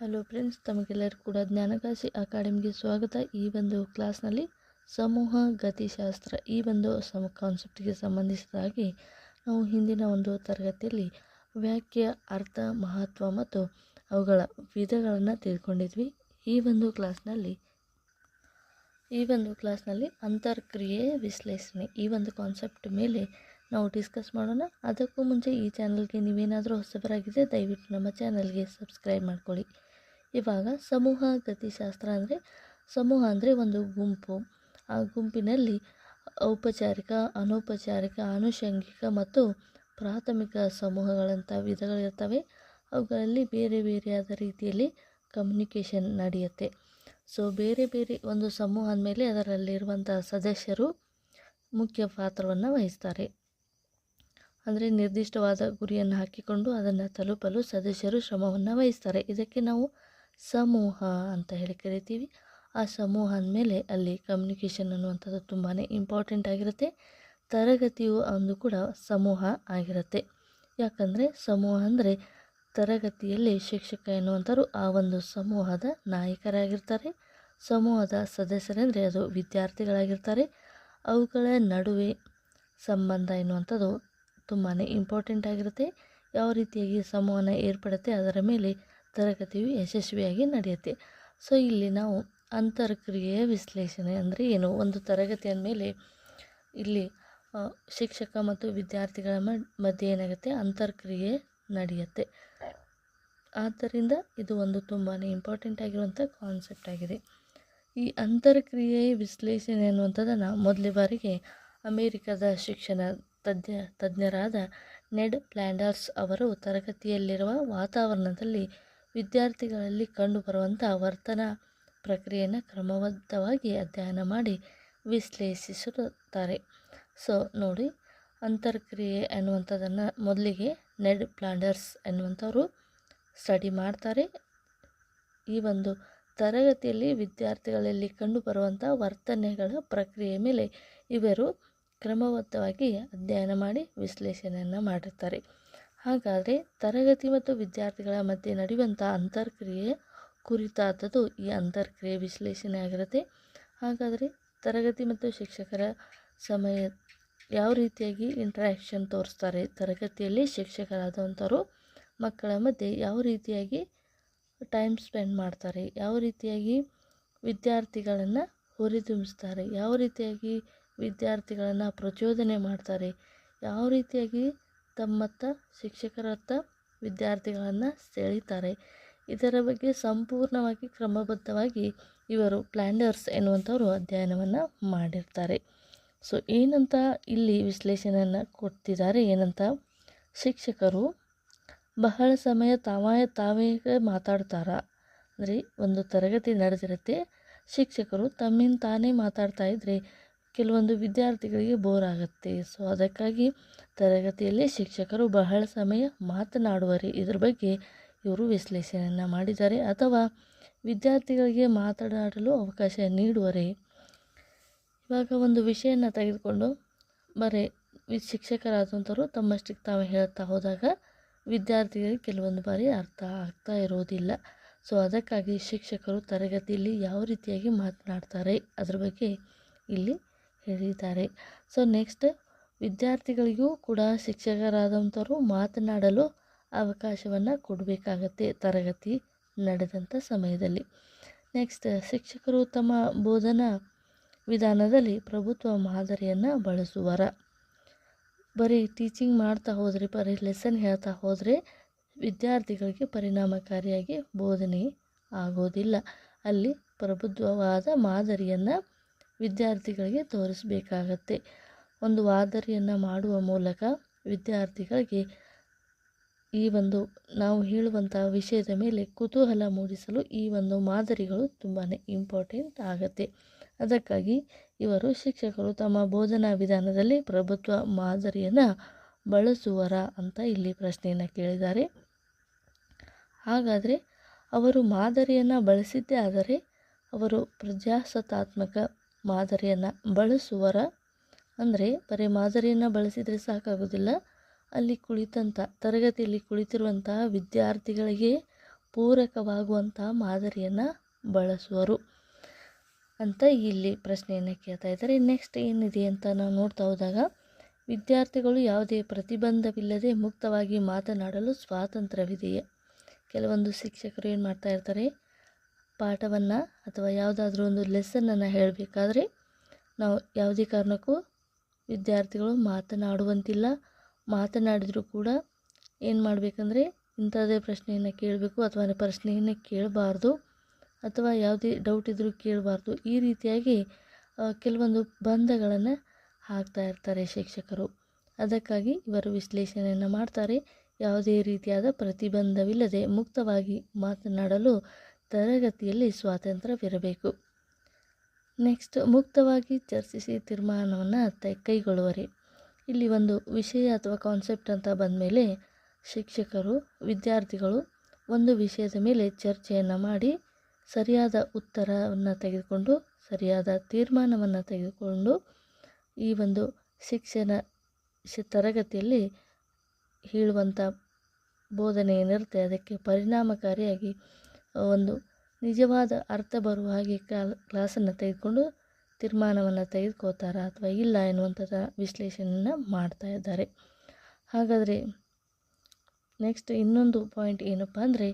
Hello friends ತಮಗೆಲ್ಲರೂ ಕೂಡ ಜ್ಞಾನಕಾಶಿ ಅಕಾಡೆಮಿಗೆ ಸ್ವಾಗತ. ಈ ಒಂದು ಕ್ಲಾಸ್ನಲ್ಲಿ ಸಮೂಹ ಗತಿಶಾಸ್ತ್ರ, ಈ ಒಂದು ಸಮ ಕಾನ್ಸೆಪ್ಟ್ಗೆ ಸಂಬಂಧಿಸಿದ ಹಾಗೆ ನಾವು ಹಿಂದಿನ ಒಂದು ತರಗತಿಯಲ್ಲಿ ವ್ಯಾಖ್ಯ, ಅರ್ಥ, ಮಹತ್ವ ಮತ್ತು ಅವುಗಳ ವಿಧಗಳನ್ನು ತಿಳ್ಕೊಂಡಿದ್ವಿ. ಈ ಒಂದು ಕ್ಲಾಸ್ನಲ್ಲಿ ಈ ಒಂದು ಕ್ಲಾಸ್ನಲ್ಲಿ ಅಂತರ್ಕ್ರಿಯೆ ವಿಶ್ಲೇಷಣೆ, ಈ ಒಂದು ಕಾನ್ಸೆಪ್ಟ್ ಮೇಲೆ ನಾವು ಡಿಸ್ಕಸ್ ಮಾಡೋಣ. ಅದಕ್ಕೂ ಮುಂಚೆ ಈ ಚಾನಲ್ಗೆ ನೀವೇನಾದರೂ ಹೊಸಬರಾಗಿದ್ದರೆ ದಯವಿಟ್ಟು ನಮ್ಮ ಚಾನಲ್ಗೆ ಸಬ್ಸ್ಕ್ರೈಬ್ ಮಾಡ್ಕೊಳ್ಳಿ. ಇವಾಗ ಸಮೂಹ ಗತಿಶಾಸ್ತ್ರ ಅಂದರೆ, ಸಮೂಹ ಅಂದರೆ ಒಂದು ಗುಂಪು. ಆ ಗುಂಪಿನಲ್ಲಿ ಔಪಚಾರಿಕ, ಅನೌಪಚಾರಿಕ, ಆನುಷಂಗಿಕ ಮತ್ತು ಪ್ರಾಥಮಿಕ ಸಮೂಹಗಳಂಥ ವಿಧಗಳಿರ್ತವೆ ಅವುಗಳಲ್ಲಿ ಬೇರೆ ಬೇರೆಯಾದ ರೀತಿಯಲ್ಲಿ ಕಮ್ಯುನಿಕೇಷನ್ ನಡೆಯುತ್ತೆ. ಸೊ ಬೇರೆ ಬೇರೆ ಒಂದು ಸಮೂಹ ಅಂದಮೇಲೆ ಅದರಲ್ಲಿರುವಂಥ ಸದಸ್ಯರು ಮುಖ್ಯ ಪಾತ್ರವನ್ನು ವಹಿಸ್ತಾರೆ. ಅಂದರೆ ನಿರ್ದಿಷ್ಟವಾದ ಗುರಿಯನ್ನು ಹಾಕಿಕೊಂಡು ಅದನ್ನು ತಲುಪಲು ಸದಸ್ಯರು ಶ್ರಮವನ್ನು ವಹಿಸ್ತಾರೆ. ಇದಕ್ಕೆ ನಾವು ಸಮೂಹ ಅಂತ ಹೇಳಿ ಕರಿತೀವಿ. ಆ ಸಮೂಹ ಅಂದಮೇಲೆ ಅಲ್ಲಿ ಕಮ್ಯುನಿಕೇಷನ್ ಅನ್ನುವಂಥದ್ದು ತುಂಬಾ ಇಂಪಾರ್ಟೆಂಟ್ ಆಗಿರುತ್ತೆ. ತರಗತಿಯು ಒಂದು ಕೂಡ ಸಮೂಹ ಆಗಿರುತ್ತೆ. ಯಾಕಂದರೆ ಸಮೂಹ ಅಂದರೆ ತರಗತಿಯಲ್ಲಿ ಶಿಕ್ಷಕ ಎನ್ನುವಂಥವ್ರು ಆ ಒಂದು ಸಮೂಹದ ನಾಯಕರಾಗಿರ್ತಾರೆ. ಸಮೂಹದ ಸದಸ್ಯರೆಂದರೆ ಅದು ವಿದ್ಯಾರ್ಥಿಗಳಾಗಿರ್ತಾರೆ. ಅವುಗಳ ನಡುವೆ ಸಂಬಂಧ ಎನ್ನುವಂಥದ್ದು ತುಂಬಾ ಇಂಪಾರ್ಟೆಂಟ್ ಆಗಿರುತ್ತೆ. ಯಾವ ರೀತಿಯಾಗಿ ಸಮೂಹನ ಏರ್ಪಡುತ್ತೆ ಅದರ ಮೇಲೆ ತರಗತಿಯು ಯಶಸ್ವಿಯಾಗಿ ನಡೆಯುತ್ತೆ. ಸೊ, ಇಲ್ಲಿ ನಾವು ಅಂತರಕ್ರಿಯೆಯ ವಿಶ್ಲೇಷಣೆ ಅಂದರೆ ಏನು? ಒಂದು ತರಗತಿ ಮೇಲೆ ಇಲ್ಲಿ ಶಿಕ್ಷಕ ಮತ್ತು ವಿದ್ಯಾರ್ಥಿಗಳ ಮಧ್ಯೆ ಏನಾಗುತ್ತೆ? ಅಂತರ್ಕ್ರಿಯೆ ನಡೆಯುತ್ತೆ. ಆದ್ದರಿಂದ ಇದು ಒಂದು ತುಂಬಾ ಇಂಪಾರ್ಟೆಂಟ್ ಆಗಿರುವಂಥ ಕಾನ್ಸೆಪ್ಟ್ ಆಗಿದೆ. ಈ ಅಂತರ್ಕ್ರಿಯೆ ವಿಶ್ಲೇಷಣೆ ಅನ್ನುವಂಥದ್ದನ್ನು ಮೊದಲ ಬಾರಿಗೆ ಅಮೇರಿಕದ ಶಿಕ್ಷಣ ತಜ್ಞ, ತಜ್ಞರಾದ ನೆಡ್ ಪ್ಲ್ಯಾಂಡರ್ಸ್ ಅವರು ತರಗತಿಯಲ್ಲಿರುವ ವಾತಾವರಣದಲ್ಲಿ ವಿದ್ಯಾರ್ಥಿಗಳಲ್ಲಿ ಕಂಡುಬರುವಂಥ ವರ್ತನಾ ಪ್ರಕ್ರಿಯೆಯನ್ನು ಕ್ರಮಬದ್ಧವಾಗಿ ಅಧ್ಯಯನ ಮಾಡಿ ವಿಶ್ಲೇಷಿಸುತ್ತಾರೆ. ಸೊ, ನೋಡಿ, ಅಂತರ್ಕ್ರಿಯೆ ಅನ್ನುವಂಥದ್ದನ್ನು ಮೊದಲಿಗೆ ನೆಡ್ ಪ್ಲಾಂಡರ್ಸ್ ಎನ್ನುವಂಥವರು ಸ್ಟಡಿ ಮಾಡ್ತಾರೆ. ಈ ಒಂದು ತರಗತಿಯಲ್ಲಿ ವಿದ್ಯಾರ್ಥಿಗಳಲ್ಲಿ ಕಂಡುಬರುವಂಥ ವರ್ತನೆಗಳ ಪ್ರಕ್ರಿಯೆ ಮೇಲೆ ಇವರು ಕ್ರಮಬದ್ಧವಾಗಿ ಅಧ್ಯಯನ ಮಾಡಿ ವಿಶ್ಲೇಷಣೆಯನ್ನು ಮಾಡಿರ್ತಾರೆ. ಹಾಗಾದರೆ ತರಗತಿ ಮತ್ತು ವಿದ್ಯಾರ್ಥಿಗಳ ಮಧ್ಯೆ ನಡೆಯುವಂಥ ಅಂತರ್ಕ್ರಿಯೆ ಕುರಿತಾದದ್ದು ಈ ಅಂತರ್ಕ್ರಿಯೆ ವಿಶ್ಲೇಷಣೆ ಆಗಿರುತ್ತೆ. ಹಾಗಾದರೆ ತರಗತಿ ಮತ್ತು ಶಿಕ್ಷಕರ ಸಮಯ ಯಾವ ರೀತಿಯಾಗಿ ಇಂಟ್ರ್ಯಾಕ್ಷನ್ ತೋರಿಸ್ತಾರೆ? ತರಗತಿಯಲ್ಲಿ ಶಿಕ್ಷಕರಾದಂಥವರು ಮಕ್ಕಳ ಮಧ್ಯೆ ಯಾವ ರೀತಿಯಾಗಿ ಟೈಮ್ ಸ್ಪೆಂಡ್ ಮಾಡ್ತಾರೆ? ಯಾವ ರೀತಿಯಾಗಿ ವಿದ್ಯಾರ್ಥಿಗಳನ್ನು ಹುರಿದುಂಬಿಸ್ತಾರೆ? ಯಾವ ರೀತಿಯಾಗಿ ವಿದ್ಯಾರ್ಥಿಗಳನ್ನು ಪ್ರಚೋದನೆ ಮಾಡ್ತಾರೆ? ಯಾವ ರೀತಿಯಾಗಿ ತಮ್ಮತ್ತ ಶಿಕ್ಷಕರತ್ತ ವಿದ್ಯಾರ್ಥಿಗಳನ್ನು ಸೆಳೀತಾರೆ. ಇದರ ಬಗ್ಗೆ ಸಂಪೂರ್ಣವಾಗಿ ಕ್ರಮಬದ್ಧವಾಗಿ ಇವರು ಪ್ಲ್ಯಾಂಡರ್ಸ್ ಎನ್ನುವಂಥವರು ಅಧ್ಯಯನವನ್ನು ಮಾಡಿರ್ತಾರೆ. ಸೊ, ಏನಂತ ಇಲ್ಲಿ ವಿಶ್ಲೇಷಣೆಯನ್ನು ಕೊಡ್ತಿದ್ದಾರೆ ಏನಂತ, ಶಿಕ್ಷಕರು ಬಹಳ ಸಮಯ ತಾವೇ ತಾವೇ ಮಾತಾಡ್ತಾರ? ಅಂದರೆ ಒಂದು ತರಗತಿ ನಡೆದಿರುತ್ತೆ, ಶಿಕ್ಷಕರು ತಮ್ಮಿಂದ ತಾನೇ ಮಾತಾಡ್ತಾ ಇದ್ದರೆ ಕೆಲವೊಂದು ವಿದ್ಯಾರ್ಥಿಗಳಿಗೆ ಬೋರ್ ಆಗುತ್ತೆ. ಸೊ ಅದಕ್ಕಾಗಿ ತರಗತಿಯಲ್ಲಿ ಶಿಕ್ಷಕರು ಬಹಳ ಸಮಯ ಮಾತನಾಡುವರೆ. ಇದ್ರ ಬಗ್ಗೆ ಇವರು ವಿಶ್ಲೇಷಣೆಯನ್ನು ಮಾಡಿದ್ದಾರೆ. ಅಥವಾ ವಿದ್ಯಾರ್ಥಿಗಳಿಗೆ ಮಾತನಾಡಲು ಅವಕಾಶ ನೀಡುವರೆ. ಇವಾಗ ಒಂದು ವಿಷಯನ ತೆಗೆದುಕೊಂಡು ಬರೀ. ಶಿಕ್ಷಕರಾದಂಥವರು ತಮ್ಮಷ್ಟಕ್ಕೆ ತಾವು ಹೇಳ್ತಾ ಹೋದಾಗ ವಿದ್ಯಾರ್ಥಿಗಳಿಗೆ ಕೆಲವೊಂದು ಬಾರಿ ಅರ್ಥ ಆಗ್ತಾ ಇರೋದಿಲ್ಲ. ಸೊ ಅದಕ್ಕಾಗಿ ಶಿಕ್ಷಕರು ತರಗತಿಯಲ್ಲಿ ಯಾವ ರೀತಿಯಾಗಿ ಮಾತನಾಡ್ತಾರೆ? ಅದ್ರ ಬಗ್ಗೆ ಇಲ್ಲಿ ಹೇಳಿದ್ದಾರೆ. ಸೊ ನೆಕ್ಸ್ಟ್ ವಿದ್ಯಾರ್ಥಿಗಳಿಗೂ ಕೂಡ ಶಿಕ್ಷಕರಾದಂಥವರು ಮಾತನಾಡಲು ಅವಕಾಶವನ್ನು ಕೊಡಬೇಕಾಗತ್ತೆ ತರಗತಿ ನಡೆದಂಥ ಸಮಯದಲ್ಲಿ. ನೆಕ್ಸ್ಟ್ ಶಿಕ್ಷಕರು ತಮ್ಮ ಬೋಧನಾ ವಿಧಾನದಲ್ಲಿ ಪ್ರಭುತ್ವ ಮಾದರಿಯನ್ನು ಬಳಸುವರ. ಬರೀ ಟೀಚಿಂಗ್ ಮಾಡ್ತಾ ಹೋದರೆ, ಬರೀ ಲೆಸನ್ ಹೇಳ್ತಾ ಹೋದರೆ ವಿದ್ಯಾರ್ಥಿಗಳಿಗೆ ಪರಿಣಾಮಕಾರಿಯಾಗಿ ಬೋಧನೆ ಆಗೋದಿಲ್ಲ. ಅಲ್ಲಿ ಪ್ರಬುದ್ಧವಾದ ಮಾದರಿಯನ್ನು ವಿದ್ಯಾರ್ಥಿಗಳಿಗೆ ತೋರಿಸಬೇಕಾಗತ್ತೆ. ಒಂದು ಮಾದರಿಯನ್ನು ಮಾಡುವ ಮೂಲಕ ವಿದ್ಯಾರ್ಥಿಗಳಿಗೆ ಈ ಒಂದು ನಾವು ಹೇಳುವಂಥ ವಿಷಯದ ಮೇಲೆ ಕುತೂಹಲ ಮೂಡಿಸಲು ಈ ಒಂದು ಮಾದರಿಗಳು ತುಂಬಾ ಇಂಪಾರ್ಟೆಂಟ್ ಆಗುತ್ತೆ. ಅದಕ್ಕಾಗಿ ಇವರು ಶಿಕ್ಷಕರು ತಮ್ಮ ಬೋಧನಾ ವಿಧಾನದಲ್ಲಿ ಪ್ರಭುತ್ವ ಮಾದರಿಯನ್ನು ಬಳಸುವರ ಅಂತ ಇಲ್ಲಿ ಪ್ರಶ್ನೆಯನ್ನು ಕೇಳಿದ್ದಾರೆ. ಹಾಗಾದರೆ ಅವರು ಮಾದರಿಯನ್ನು ಬಳಸಿದ್ದೇ ಆದರೆ ಅವರು ಪ್ರಜಾಸತ್ತಾತ್ಮಕ ಮಾದರಿಯನ್ನು ಬಳಸುವರ, ಅಂದರೆ ಬರೀ ಮಾದರಿಯನ್ನು ಬಳಸಿದರೆ ಸಾಕಾಗೋದಿಲ್ಲ ಅಲ್ಲಿ ಕುಳಿತಂಥ ತರಗತಿಯಲ್ಲಿ ಕುಳಿತಿರುವಂತಹ ವಿದ್ಯಾರ್ಥಿಗಳಿಗೆ ಪೂರಕವಾಗುವಂತಹ ಮಾದರಿಯನ್ನು ಬಳಸುವರು. ಅಂತ ಇಲ್ಲಿ ಪ್ರಶ್ನೆಯನ್ನು ಕೇಳ್ತಾ ಇದ್ದಾರೆ. ನೆಕ್ಸ್ಟ್ ಏನಿದೆ ಅಂತ ನಾವು ನೋಡ್ತಾ ಹೋದಾಗ, ವಿದ್ಯಾರ್ಥಿಗಳು ಯಾವುದೇ ಪ್ರತಿಬಂಧವಿಲ್ಲದೆ ಮುಕ್ತವಾಗಿ ಮಾತನಾಡಲು ಸ್ವಾತಂತ್ರ್ಯವಿದೆಯೇ? ಕೆಲವೊಂದು ಶಿಕ್ಷಕರು ಏನು ಮಾಡ್ತಾ ಇರ್ತಾರೆ ಪಾಠವನ್ನು ಅಥವಾ ಯಾವುದಾದ್ರೂ ಒಂದು ಲೆಸನನ್ನು ಹೇಳಬೇಕಾದ್ರೆ ನಾವು ಯಾವುದೇ ಕಾರಣಕ್ಕೂ ವಿದ್ಯಾರ್ಥಿಗಳು ಮಾತನಾಡುವಂತಿಲ್ಲ. ಮಾತನಾಡಿದರೂ ಕೂಡ ಏನು ಮಾಡಬೇಕಂದ್ರೆ ಇಂಥದ್ದೇ ಪ್ರಶ್ನೆಯನ್ನು ಕೇಳಬೇಕು ಅಥವಾ ಪ್ರಶ್ನೆಯನ್ನು ಕೇಳಬಾರ್ದು ಅಥವಾ ಯಾವುದೇ ಡೌಟ್ ಇದ್ದರೂ ಕೇಳಬಾರ್ದು. ಈ ರೀತಿಯಾಗಿ ಕೆಲವೊಂದು ಬಂಧಗಳನ್ನು ಹಾಕ್ತಾ ಇರ್ತಾರೆ ಶಿಕ್ಷಕರು. ಅದಕ್ಕಾಗಿ ಇವರು ವಿಶ್ಲೇಷಣೆಯನ್ನು ಮಾಡ್ತಾರೆ. ಯಾವುದೇ ರೀತಿಯಾದ ಪ್ರತಿಬಂಧವಿಲ್ಲದೆ ಮುಕ್ತವಾಗಿ ಮಾತನಾಡಲು ತರಗತಿಯಲ್ಲಿ ಸ್ವಾತಂತ್ರ್ಯವಿರಬೇಕು. ನೆಕ್ಸ್ಟ್, ಮುಕ್ತವಾಗಿ ಚರ್ಚಿಸಿ ತೀರ್ಮಾನವನ್ನು ತೈ, ಕೈಗೊಳ್ಳುವರೆ. ಇಲ್ಲಿ ಒಂದು ವಿಷಯ ಅಥವಾ ಕಾನ್ಸೆಪ್ಟ್ ಅಂತ ಬಂದಮೇಲೆ ಶಿಕ್ಷಕರು, ವಿದ್ಯಾರ್ಥಿಗಳು ಒಂದು ವಿಷಯದ ಮೇಲೆ ಚರ್ಚೆಯನ್ನು ಮಾಡಿ ಸರಿಯಾದ ಉತ್ತರವನ್ನು ತೆಗೆದುಕೊಂಡು, ಸರಿಯಾದ ತೀರ್ಮಾನವನ್ನು ತೆಗೆದುಕೊಂಡು ಈ ಒಂದು ಶಿಕ್ಷಣ ತರಗತಿಯಲ್ಲಿ ಹೇಳುವಂಥ ಬೋಧನೆ ಏನಿರುತ್ತೆ, ಅದಕ್ಕೆ ಪರಿಣಾಮಕಾರಿಯಾಗಿ ಒಂದು ನಿಜವಾದ ಅರ್ಥ ಬರುವ ಹಾಗೆ ಕ್ಲಾಲ್, ಕ್ಲಾಸನ್ನು ತೆಗೆದುಕೊಂಡು ತೀರ್ಮಾನವನ್ನು ತೆಗೆದುಕೋತಾರ ಅಥವಾ ಇಲ್ಲ ಎನ್ನುವಂಥದ್ದು ವಿಶ್ಲೇಷಣೆಯನ್ನು ಮಾಡ್ತಾ ಇದ್ದಾರೆ. ಹಾಗಾದರೆ ನೆಕ್ಸ್ಟ್ ಇನ್ನೊಂದು ಪಾಯಿಂಟ್ ಏನಪ್ಪ ಅಂದರೆ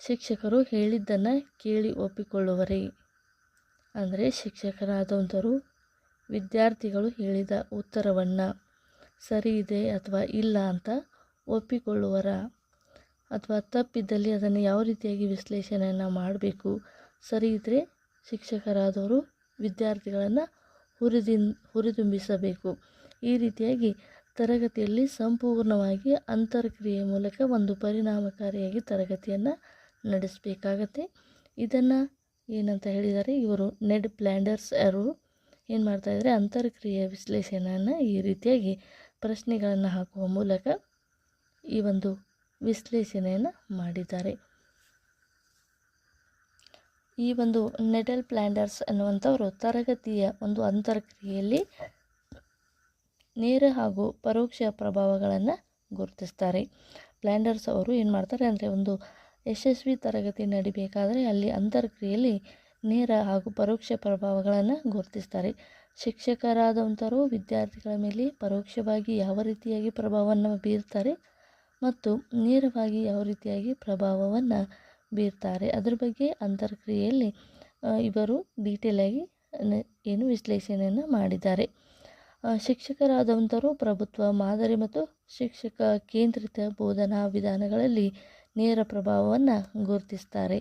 ಶಿಕ್ಷಕರು ಹೇಳಿದ್ದನ್ನು ಕೇಳಿ ಒಪ್ಪಿಕೊಳ್ಳುವರೇ? ಅಂದರೆ ಶಿಕ್ಷಕರಾದಂಥವರು ವಿದ್ಯಾರ್ಥಿಗಳು ಹೇಳಿದ ಉತ್ತರವನ್ನು ಸರಿ ಇದೆ ಅಥವಾ ಇಲ್ಲ ಅಂತ ಒಪ್ಪಿಕೊಳ್ಳುವರ? ಅಥವಾ ತಪ್ಪಿದ್ದಲ್ಲಿ ಅದನ್ನು ಯಾವ ರೀತಿಯಾಗಿ ವಿಶ್ಲೇಷಣೆಯನ್ನು ಮಾಡಬೇಕು? ಸರಿ ಇದ್ದರೆ ಶಿಕ್ಷಕರಾದವರು ವಿದ್ಯಾರ್ಥಿಗಳನ್ನು ಹುರಿದಿನ್ ಹುರಿದುಂಬಿಸಬೇಕು. ಈ ರೀತಿಯಾಗಿ ತರಗತಿಯಲ್ಲಿ ಸಂಪೂರ್ಣವಾಗಿ ಅಂತರ್ಕ್ರಿಯೆ ಮೂಲಕ ಒಂದು ಪರಿಣಾಮಕಾರಿಯಾಗಿ ತರಗತಿಯನ್ನು ನಡೆಸಬೇಕಾಗತ್ತೆ. ಇದನ್ನು ಏನಂತ ಹೇಳಿದರೆ ಇವರು ನೆಡ್ ಪ್ಲ್ಯಾಂಡರ್ಸ್ ಅವರು ಏನು ಮಾಡ್ತಾಯಿದ್ದಾರೆ ಅಂತರ್ಕ್ರಿಯೆ ವಿಶ್ಲೇಷಣೆಯನ್ನು ಈ ರೀತಿಯಾಗಿ ಪ್ರಶ್ನೆಗಳನ್ನು ಹಾಕುವ ಮೂಲಕ ಈ ಒಂದು ವಿಶ್ಲೇಷಣೆಯನ್ನು ಮಾಡಿದ್ದಾರೆ. ಈ ಒಂದು ನೆಡಲ್ ಪ್ಲ್ಯಾಂಡರ್ಸ್ ಅನ್ನುವಂಥವರು ತರಗತಿಯ ಒಂದು ಅಂತರ್ಕ್ರಿಯೆಯಲ್ಲಿ ನೇರ ಹಾಗೂ ಪರೋಕ್ಷ ಪ್ರಭಾವಗಳನ್ನು ಗುರುತಿಸ್ತಾರೆ. ಪ್ಲ್ಯಾಂಡರ್ಸ್ ಅವರು ಏನು ಮಾಡ್ತಾರೆ ಅಂದರೆ ಒಂದು ಯಶಸ್ವಿ ತರಗತಿ ನಡಿಬೇಕಾದರೆ ಅಲ್ಲಿ ಅಂತರ್ಕ್ರಿಯೆಯಲ್ಲಿ ನೇರ ಹಾಗೂ ಪರೋಕ್ಷ ಪ್ರಭಾವಗಳನ್ನು ಗುರುತಿಸ್ತಾರೆ. ಶಿಕ್ಷಕರಾದಂಥವರು ವಿದ್ಯಾರ್ಥಿಗಳ ಮೇಲೆ ಪರೋಕ್ಷವಾಗಿ ಯಾವ ರೀತಿಯಾಗಿ ಪ್ರಭಾವವನ್ನು ಬೀರ್ತಾರೆ ಮತ್ತು ನೇರವಾಗಿ ಯಾವ ರೀತಿಯಾಗಿ ಪ್ರಭಾವವನ್ನು ಬೀರ್ತಾರೆ. ಅದ್ರ ಬಗ್ಗೆ ಅಂತರ್ಕ್ರಿಯೆಯಲ್ಲಿ ಇವರು ಡೀಟೇಲಾಗಿ ಏನು ವಿಶ್ಲೇಷಣೆಯನ್ನು ಮಾಡಿದ್ದಾರೆ. ಶಿಕ್ಷಕರಾದಂಥವರು ಪ್ರಭುತ್ವ, ಮಾದರಿ ಮತ್ತು ಶಿಕ್ಷಕ ಕೇಂದ್ರಿತ ಬೋಧನಾ ವಿಧಾನಗಳಲ್ಲಿ ನೇರ ಪ್ರಭಾವವನ್ನು ಗುರುತಿಸ್ತಾರೆ.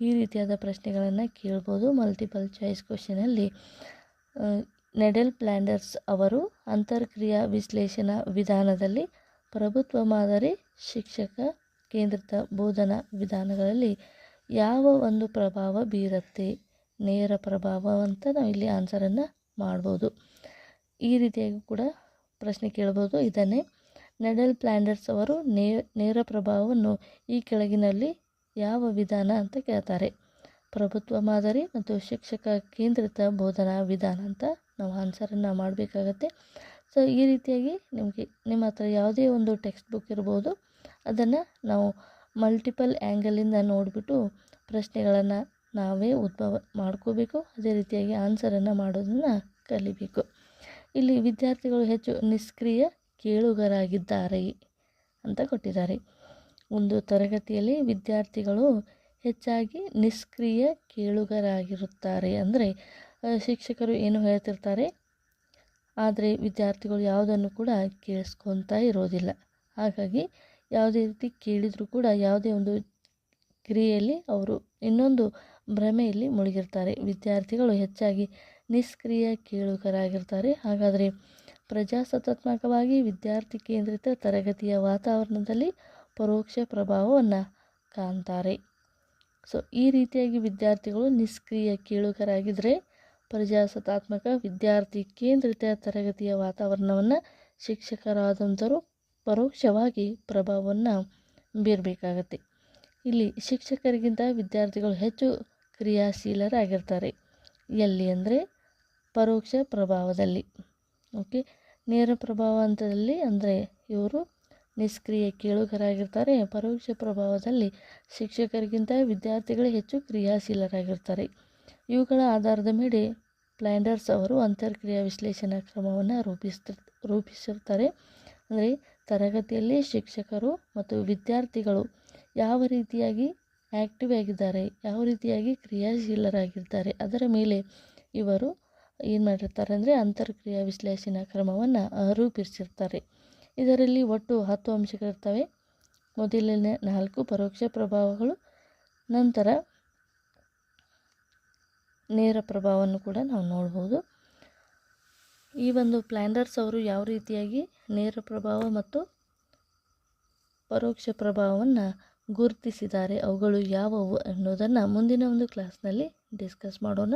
ಈ ರೀತಿಯಾದ ಪ್ರಶ್ನೆಗಳನ್ನು ಕೇಳ್ಬೋದು ಮಲ್ಟಿಪಲ್ ಚಾಯ್ಸ್ ಕ್ವಶನಲ್ಲಿ ನೆಡೆಲ್ ಪ್ಲ್ಯಾಂಡರ್ಸ್ ಅವರು ಅಂತರ್ಕ್ರಿಯಾ ವಿಶ್ಲೇಷಣಾ ವಿಧಾನದಲ್ಲಿ ಪ್ರಭುತ್ವ ಮಾದರಿ ಶಿಕ್ಷಕ ಕೇಂದ್ರಿತ ಬೋಧನಾ ವಿಧಾನಗಳಲ್ಲಿ ಯಾವ ಒಂದು ಪ್ರಭಾವ ಬೀರುತ್ತೆ? ನೇರ ಪ್ರಭಾವ ಅಂತ ನಾವು ಇಲ್ಲಿ ಆನ್ಸರನ್ನು ಮಾಡ್ಬೋದು. ಈ ರೀತಿಯಾಗಿ ಕೂಡ ಪ್ರಶ್ನೆ ಕೇಳ್ಬೋದು. ಇದನ್ನೇ ನೆಡಲ್ ಪ್ಲ್ಯಾಂಡರ್ಸ್ ಅವರು ನೇ, ನೇರ ಪ್ರಭಾವವನ್ನು ಈ ಕೆಳಗಿನಲ್ಲಿ ಯಾವ ವಿಧಾನ ಅಂತ ಕೇಳ್ತಾರೆ. ಪ್ರಭುತ್ವ ಮಾದರಿ ಮತ್ತು ಶಿಕ್ಷಕ ಕೇಂದ್ರಿತ ಬೋಧನಾ ವಿಧಾನ ಅಂತ ನಾವು ಆನ್ಸರನ್ನು ಮಾಡಬೇಕಾಗತ್ತೆ. ಸೊ, ಈ ರೀತಿಯಾಗಿ ನಿಮಗೆ ನಿಮ್ಮ ಹತ್ರ ಯಾವುದೇ ಒಂದು ಟೆಕ್ಸ್ಟ್ ಬುಕ್ ಇರ್ಬೋದು, ಅದನ್ನು ನಾವು ಮಲ್ಟಿಪಲ್ ಆ್ಯಂಗಲಿಂದ ನೋಡಿಬಿಟ್ಟು ಪ್ರಶ್ನೆಗಳನ್ನು ನಾವೇ ಉದ್ಭವ ಮಾಡ್ಕೋಬೇಕು, ಅದೇ ರೀತಿಯಾಗಿ ಆನ್ಸರನ್ನು ಮಾಡೋದನ್ನು ಕಲಿಬೇಕು. ಇಲ್ಲಿ ವಿದ್ಯಾರ್ಥಿಗಳು ಹೆಚ್ಚು ನಿಷ್ಕ್ರಿಯ ಕೇಳುಗರಾಗಿದ್ದಾರೆ ಅಂತ ಕೊಟ್ಟಿದ್ದಾರೆ. ಒಂದು ತರಗತಿಯಲ್ಲಿ ವಿದ್ಯಾರ್ಥಿಗಳು ಹೆಚ್ಚಾಗಿ ನಿಷ್ಕ್ರಿಯ ಕೇಳುಗರಾಗಿರುತ್ತಾರೆ. ಅಂದರೆ ಶಿಕ್ಷಕರು ಏನು ಹೇಳ್ತಿರ್ತಾರೆ? ಆದರೆ ವಿದ್ಯಾರ್ಥಿಗಳು ಯಾವುದನ್ನು ಕೂಡ ಕೇಳಿಸ್ಕೊತಾ ಇರೋದಿಲ್ಲ. ಹಾಗಾಗಿ ಯಾವುದೇ ರೀತಿ ಕೇಳಿದರೂ ಕೂಡ ಯಾವುದೇ ಒಂದು ಕ್ರಿಯೆಯಲ್ಲಿ ಅವರು ಇನ್ನೊಂದು ಭ್ರಮೆಯಲ್ಲಿ ಮುಳುಗಿರ್ತಾರೆ. ವಿದ್ಯಾರ್ಥಿಗಳು ಹೆಚ್ಚಾಗಿ ನಿಷ್ಕ್ರಿಯ ಕೇಳುಗರಾಗಿರ್ತಾರೆ. ಹಾಗಾದರೆ ಪ್ರಜಾಸತ್ತಾತ್ಮಕವಾಗಿ ವಿದ್ಯಾರ್ಥಿ ಕೇಂದ್ರಿತ ತರಗತಿಯ ವಾತಾವರಣದಲ್ಲಿ ಪರೋಕ್ಷ ಪ್ರಭಾವವನ್ನು ಕಾಣ್ತಾರೆ. ಸೊ ಈ ರೀತಿಯಾಗಿ ವಿದ್ಯಾರ್ಥಿಗಳು ನಿಷ್ಕ್ರಿಯ ಕೇಳುಗರಾಗಿದ್ದರೆ ಪ್ರಜಾಸತ್ತಾತ್ಮಕ ವಿದ್ಯಾರ್ಥಿ ಕೇಂದ್ರಿತ ತರಗತಿಯ ವಾತಾವರಣವನ್ನು ಶಿಕ್ಷಕರಾದಂಥವರು ಪರೋಕ್ಷವಾಗಿ ಪ್ರಭಾವವನ್ನು ಬೀರಬೇಕಾಗತ್ತೆ. ಇಲ್ಲಿ ಶಿಕ್ಷಕರಿಗಿಂತ ವಿದ್ಯಾರ್ಥಿಗಳು ಹೆಚ್ಚು ಕ್ರಿಯಾಶೀಲರಾಗಿರ್ತಾರೆ. ಎಲ್ಲಿ ಅಂದರೆ ಪರೋಕ್ಷ ಪ್ರಭಾವದಲ್ಲಿ. ಓಕೆ? ನೇರ ಪ್ರಭಾವ ಹಂತದಲ್ಲಿ ಅಂದರೆ ಇವರು ನಿಷ್ಕ್ರಿಯ ಕೇಳುಗರಾಗಿರ್ತಾರೆ. ಪರೋಕ್ಷ ಪ್ರಭಾವದಲ್ಲಿ ಶಿಕ್ಷಕರಿಗಿಂತ ವಿದ್ಯಾರ್ಥಿಗಳು ಹೆಚ್ಚು ಕ್ರಿಯಾಶೀಲರಾಗಿರ್ತಾರೆ. ಇವುಗಳ ಆಧಾರದ ಮೇಲೆ ಪ್ಲ್ಯಾಂಡರ್ಸ್ ಅವರು ಅಂತರ್ಕ್ರಿಯಾ ವಿಶ್ಲೇಷಣಾ ಕ್ರಮವನ್ನು ರೂಪಿಸ್ತ, ರೂಪಿಸಿರ್ತಾರೆ. ಅಂದರೆ ತರಗತಿಯಲ್ಲಿ ಶಿಕ್ಷಕರು ಮತ್ತು ವಿದ್ಯಾರ್ಥಿಗಳು ಯಾವ ರೀತಿಯಾಗಿ ಆ್ಯಕ್ಟಿವ್ ಆಗಿದ್ದಾರೆ, ಯಾವ ರೀತಿಯಾಗಿ ಕ್ರಿಯಾಶೀಲರಾಗಿರ್ತಾರೆ, ಅದರ ಮೇಲೆ ಇವರು ಏನು ಮಾಡಿರ್ತಾರೆ ಅಂದರೆ ಅಂತರ್ಕ್ರಿಯಾ ವಿಶ್ಲೇಷಣಾ ಕ್ರಮವನ್ನು ರೂಪಿಸಿರ್ತಾರೆ. ಇದರಲ್ಲಿ ಒಟ್ಟು ಹತ್ತು ಅಂಶಗಳಿರ್ತವೆ. ಮೊದಲನೇ ನಾಲ್ಕು ಪರೋಕ್ಷ ಪ್ರಭಾವಗಳು, ನಂತರ ನೇರ ಪ್ರಭಾವವನ್ನು ಕೂಡ ನಾವು ನೋಡ್ಬೋದು. ಈ ಒಂದು ಪ್ಲ್ಯಾಂಡರ್ಸ್ ಅವರು ಯಾವ ರೀತಿಯಾಗಿ ನೇರ ಪ್ರಭಾವ ಮತ್ತು ಪರೋಕ್ಷ ಪ್ರಭಾವವನ್ನು ಗುರುತಿಸಿದ್ದಾರೆ, ಅವುಗಳು ಯಾವುವು ಅನ್ನೋದನ್ನು ಮುಂದಿನ ಒಂದು ಕ್ಲಾಸ್ನಲ್ಲಿ ಡಿಸ್ಕಸ್ ಮಾಡೋಣ.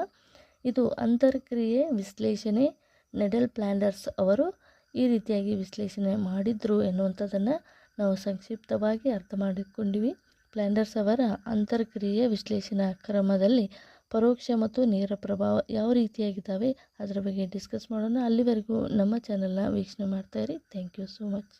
ಇದು ಅಂತರ್ಕ್ರಿಯೆ ವಿಶ್ಲೇಷಣೆ, ನೆಡಲ್ ಪ್ಲ್ಯಾಂಡರ್ಸ್ ಅವರು ಈ ರೀತಿಯಾಗಿ ವಿಶ್ಲೇಷಣೆ ಮಾಡಿದ್ರು ಎನ್ನುವಂಥದ್ದನ್ನು ನಾವು ಸಂಕ್ಷಿಪ್ತವಾಗಿ ಅರ್ಥ ಮಾಡಿಕೊಂಡಿವಿ. ಪ್ಲ್ಯಾಂಡರ್ಸ್ ಅವರ ಅಂತರ್ಕ್ರಿಯೆ ವಿಶ್ಲೇಷಣಾ ಕ್ರಮದಲ್ಲಿ ಪರೋಕ್ಷ ಮತ್ತು ನೇರ ಪ್ರಭಾವ ಯಾವ ರೀತಿಯಾಗಿದ್ದಾವೆ, ಅದರ ಬಗ್ಗೆ ಡಿಸ್ಕಸ್ ಮಾಡೋಣ. ಅಲ್ಲಿವರೆಗೂ ನಮ್ಮ ಚಾನಲ್ನ ವೀಕ್ಷಣೆ ಮಾಡ್ತಾಯಿರಿ ಥ್ಯಾಂಕ್ ಯು ಸೋ ಮಚ್